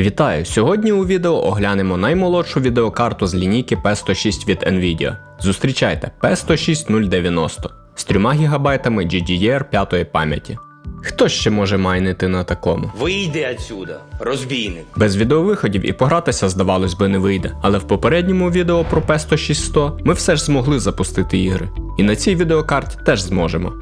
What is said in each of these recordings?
Вітаю! Сьогодні у відео оглянемо наймолодшу відеокарту з лінійки P106 від Nvidia. Зустрічайте P106090 з 3 ГБ GDDR 5 пам'яті. Хто ще може майнити на такому? Вийди отсюда, розбійник. Без відеовиходів і погратися, здавалось би, не вийде. Але в попередньому відео про P106100 ми все ж змогли запустити ігри. І на цій відеокарті теж зможемо.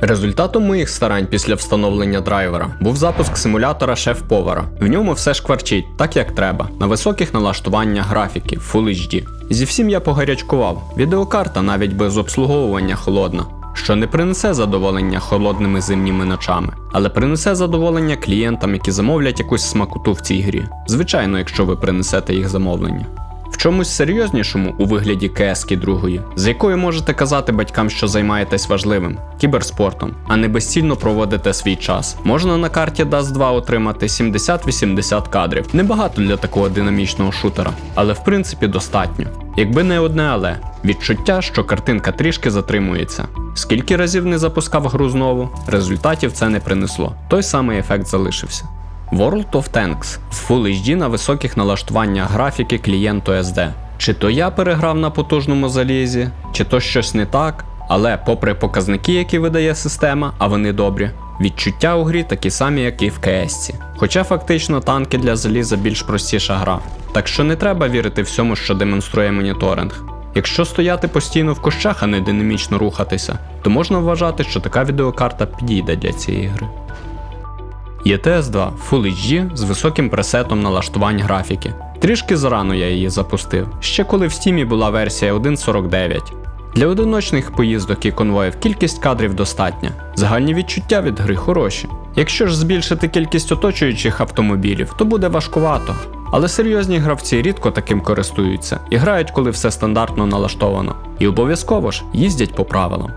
Результатом моїх старань після встановлення драйвера був запуск симулятора шеф-повара. В ньому все шкварчить, так як треба, на високих налаштуваннях графіки Full HD. Зі всім я погарячкував. Відеокарта навіть без обслуговування холодна, що не принесе задоволення холодними зимніми ночами, але принесе задоволення клієнтам, які замовлять якусь смакоту в цій грі. Звичайно, якщо ви принесете їх замовлення. Чомусь серйознішому у вигляді КСки другої, з якою можете казати батькам, що займаєтесь важливим кіберспортом, а не безцільно проводите свій час. Можна на карті Dust 2 отримати 70-80 кадрів. Небагато для такого динамічного шутера, але в принципі достатньо. Якби не одне але відчуття, що картинка трішки затримується. Скільки разів не запускав гру знову, результатів це не принесло. Той самий ефект залишився. World of Tanks в Full HD на високих налаштуваннях графіки клієнту SD. Чи то я переграв на потужному залізі, чи то щось не так, але попри показники, які видає система, а вони добрі, відчуття у грі такі самі, як і в КС. Хоча фактично танки для заліза більш простіша гра. Так що не треба вірити всьому, що демонструє моніторинг. Якщо стояти постійно в кущах, а не динамічно рухатися, то можна вважати, що така відеокарта підійде для цієї гри. ETS 2 Full HD з високим пресетом налаштувань графіки. Трішки зарано я її запустив, ще коли в стімі була версія 1.49. Для одиночних поїздок і конвоїв кількість кадрів достатня. Загальні відчуття від гри хороші. Якщо ж збільшити кількість оточуючих автомобілів, то буде важкувато. Але серйозні гравці рідко таким користуються і грають, коли все стандартно налаштовано. І обов'язково ж їздять по правилам.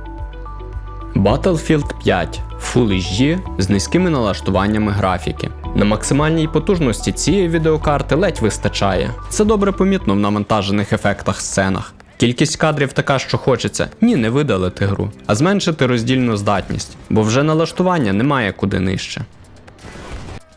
Battlefield 5 Full HD з низькими налаштуваннями графіки. На максимальній потужності цієї відеокарти ледь вистачає. Це добре помітно в навантажених ефектах сценах. Кількість кадрів така, що хочеться ні не видалити гру, а зменшити роздільну здатність, бо вже налаштування немає куди нижче.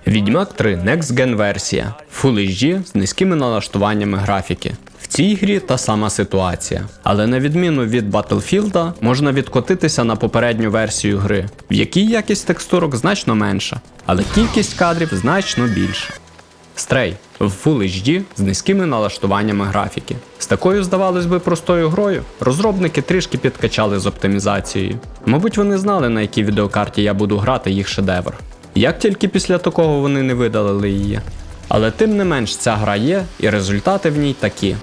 Відьмак 3 Next Gen версія Full HD з низькими налаштуваннями графіки. Цій грі та сама ситуація, але на відміну від Battlefield, можна відкотитися на попередню версію гри, в якій якість текстурок значно менша, але кількість кадрів значно більша. Стрей в Full HD з низькими налаштуваннями графіки. З такою, здавалось би, простою грою розробники трішки підкачали з оптимізацією. Мабуть, вони знали, на якій відеокарті я буду грати їх шедевр. Як тільки після такого вони не видалили її. Але тим не менш ця гра є, і результати в ній такі.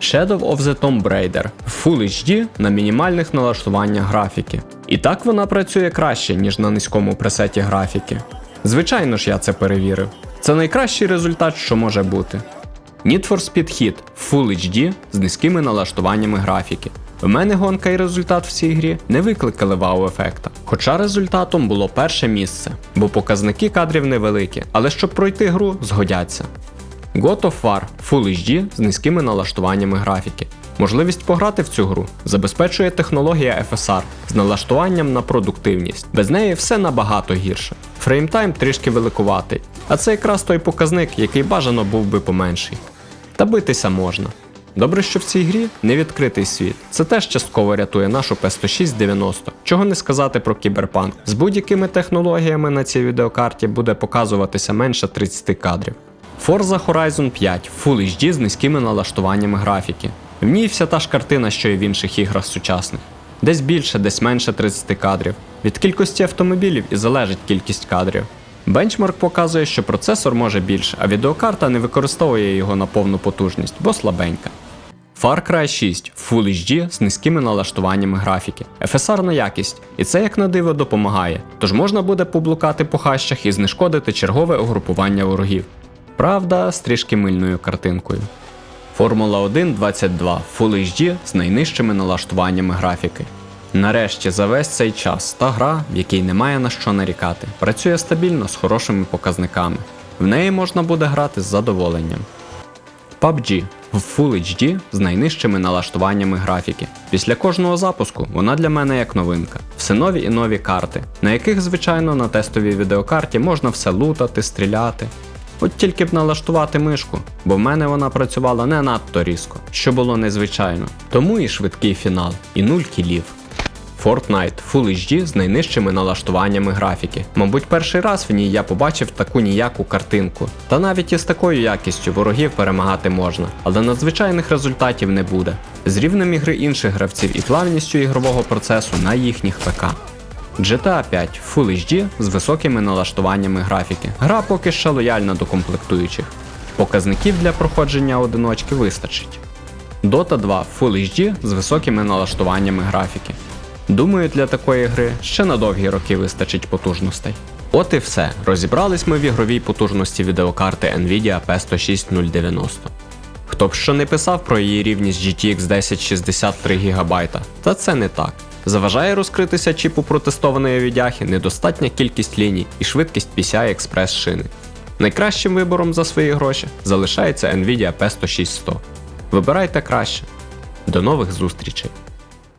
Shadow of the Tomb Raider Full HD на мінімальних налаштуваннях графіки. І так вона працює краще, ніж на низькому пресеті графіки. Звичайно ж, я це перевірив. Це найкращий результат, що може бути. Need for Speed Hit Full HD з низькими налаштуваннями графіки. В мене гонка і результат в цій грі не викликали вау-ефекта. Хоча результатом було перше місце, бо показники кадрів невеликі, але щоб пройти гру, згодяться. God of War Full HD з низькими налаштуваннями графіки. Можливість пограти в цю гру забезпечує технологія FSR з налаштуванням на продуктивність. Без неї все набагато гірше. Фреймтайм трішки великуватий, а це якраз той показник, який бажано був би поменший. Та битися можна. Добре, що в цій грі не відкритий світ. Це теж частково рятує нашу P10690. Чого не сказати про кіберпанк. З будь-якими технологіями на цій відеокарті буде показуватися менше 30 кадрів. Forza Horizon 5 Full HD з низькими налаштуваннями графіки. В ній вся та ж картина, що і в інших іграх сучасних. Десь більше, десь менше 30 кадрів. Від кількості автомобілів і залежить кількість кадрів. Бенчмарк показує, що процесор може більше, а відеокарта не використовує його на повну потужність, бо слабенька. Far Cry 6 Full HD з низькими налаштуваннями графіки, FSR на якість, і це як на диво допомагає, тож можна буде поблукати по хащах і знешкодити чергове угрупування ворогів. Правда, з трішки мильною картинкою. Формула 1 22 Full HD з найнижчими налаштуваннями графіки. Нарешті за весь цей час та гра, в якій немає на що нарікати, працює стабільно з хорошими показниками. В неї можна буде грати з задоволенням. PUBG в Full HD з найнижчими налаштуваннями графіки. Після кожного запуску вона для мене як новинка. Все нові і нові карти, на яких, звичайно, на тестовій відеокарті можна все лутати, стріляти. От тільки б налаштувати мишку, бо в мене вона працювала не надто різко, що було незвичайно. Тому і швидкий фінал, і нуль кілів. Fortnite Full HD з найнижчими налаштуваннями графіки. Мабуть, перший раз в ній я побачив таку ніяку картинку. Та навіть із такою якістю ворогів перемагати можна, але надзвичайних результатів не буде. З рівнем ігри інших гравців і плавністю ігрового процесу на їхніх ПК. GTA 5 Full HD з високими налаштуваннями графіки. Гра поки ще лояльна до комплектуючих. Показників для проходження одиночки вистачить. Dota 2 Full HD з високими налаштуваннями графіки. Думаю, для такої гри ще на довгі роки вистачить потужностей. От і все. Розібрались ми в ігровій потужності відеокарти Nvidia P106090. Хто б що не писав про її рівність GTX 1063 ГБ, та це не так. Заважає розкритися чіпу протестованої відяхи недостатня кількість ліній і швидкість PCI Express шини. Найкращим вибором за свої гроші залишається Nvidia P106100. Вибирайте краще. До нових зустрічей!